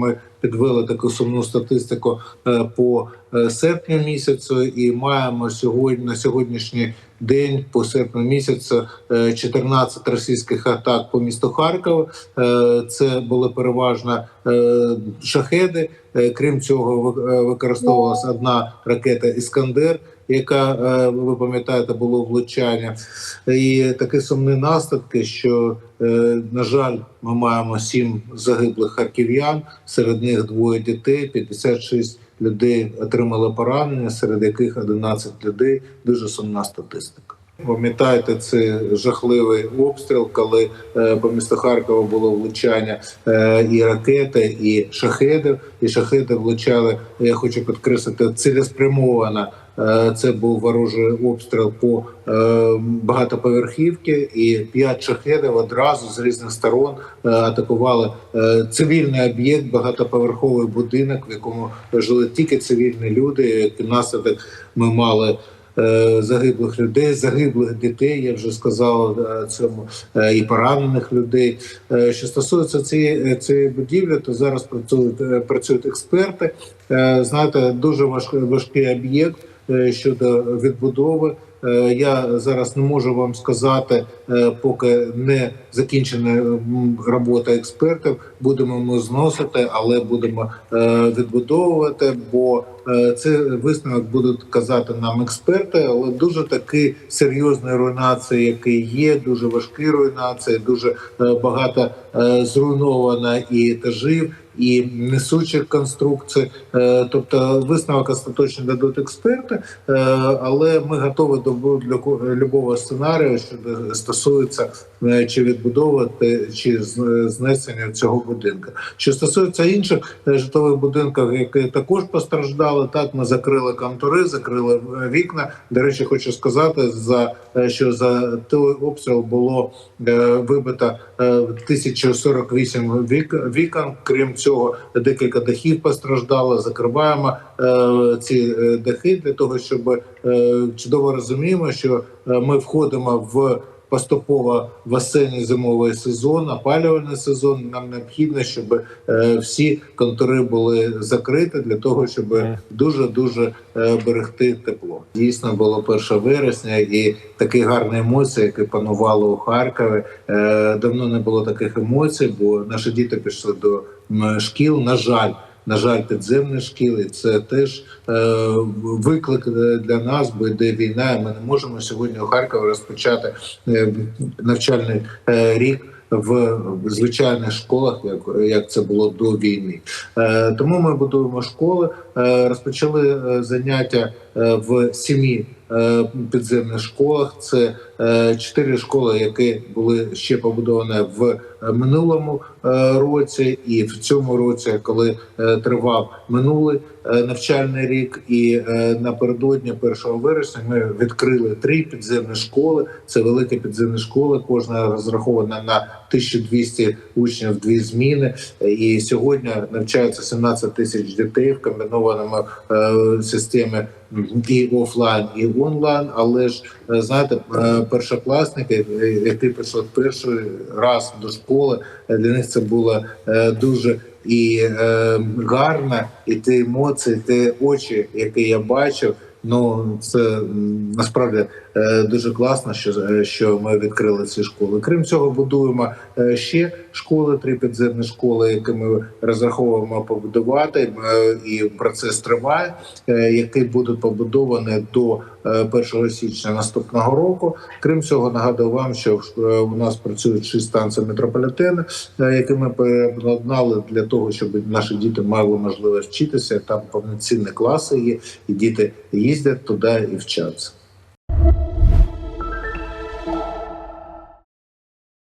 ми підвели таку сумну статистику е, по е, серпню місяцю, і маємо сьогодні на сьогоднішній день по серпню місяцю е, 14 російських атак по місту Харкова. Е, Це були переважно е, шахеди. Е, Крім цього, ви- е, використовувалася одна ракета Іскандер, яка е, ви пам'ятаєте, було влучання. І такі сумні наслідки, що е, на жаль, ми маємо сім загиблих харків'ян. Серед них двоє дітей, 56 людей отримали поранення, серед яких 11 людей. Дуже сумна статистика. Пам'ятаєте, це жахливий обстріл, коли е, по місту Харкова було влучання е, і ракети, і шахедів. І шахеди влучали. Я хочу підкреслити цілеспрямовано. Е, Це був ворожий обстріл по е, багатоповерхівки, і п'ять шахедів одразу з різних сторон е, атакували цивільний об'єкт, багатоповерховий будинок, в якому жили тільки цивільні люди. Наслідок ми мали. Загиблих людей, загиблих дітей, я вже сказав цьому і поранених людей. Що стосується цієї цієї будівлі, то зараз працюють працюють експерти. Знаєте, дуже важкий важкий об'єкт щодо відбудови. Е, Я зараз не можу вам сказати, е, поки не закінчена робота експертів. Будемо ми зносити, але будемо е, відбудовувати. Бо е, це висновок будуть казати нам експерти, але дуже такі серйозні руйнації, які є, дуже важкі руйнації, дуже е, багато е, зруйновано і етажів. І несучих конструкцій, Е, тобто висновок остаточно дадуть експерти, е, але ми готові до будь-якого сценарію, що стосується чи відбудовувати, чи знесення цього будинку. Що стосується інших е, житлових будинків, які також постраждали, так ми закрили контури, закрили е, вікна. До речі, хочу сказати, за е, що за той обстріл було е, вибито е, 1048 вік, вікон. Крім цього, декілька дахів постраждало. Закриваємо е, ці е, дахи для того, щоб е, чудово розуміємо, що е, ми входимо в поступово в осінньо зимовий сезон, опалювальний сезон. Нам необхідно, щоб е, всі контури були закриті для того, щоб дуже дуже берегти тепло. Дійсно було 1 вересня, і такі гарні емоції, які панували у Харкові. Е, Давно не було таких емоцій, бо наші діти пішли до шкіл. На жаль. На жаль, підземні шкіли це теж е, виклик е, для нас, бо йде війна. Ми не можемо сьогодні у Харкові розпочати е, навчальний рік в звичайних школах, як, як це було до війни. Е, тому ми будуємо школи. Е, розпочали заняття в сімі е, підземних школах. Це е, чотири школи, які були ще побудовані в е, минулому е, році, і в цьому році, коли е, тривав минулий е, навчальний рік, і е, напередодні 1 вересня ми відкрили три підземні школи. Це великі підземні школи. Кожна розрахована на 1200 учнів, дві зміни. І сьогодні навчається 17 тисяч дітей в комбінованому е, системі і офлайн, і онлайн. Але ж е, знаєте, е, першокласники, е, які пішли перший раз до школи, для них це було дуже і е, гарно, і ті емоції, ті очі, які я бачив. Ну це насправді дуже класно, що е, що ми відкрили ці школи. Крім цього, будуємо е, ще школи, три підземні школи, які ми розраховуємо побудувати. е, І процес триває, е, які будуть побудовані до е, 1 січня наступного року. Крім цього, нагадую вам, що е, у нас працюють шість станцій метрополітену, е, які ми переобладнали для того, щоб наші діти мали можливість вчитися. Там повноцінні класи є, і діти їздять туди і вчаться.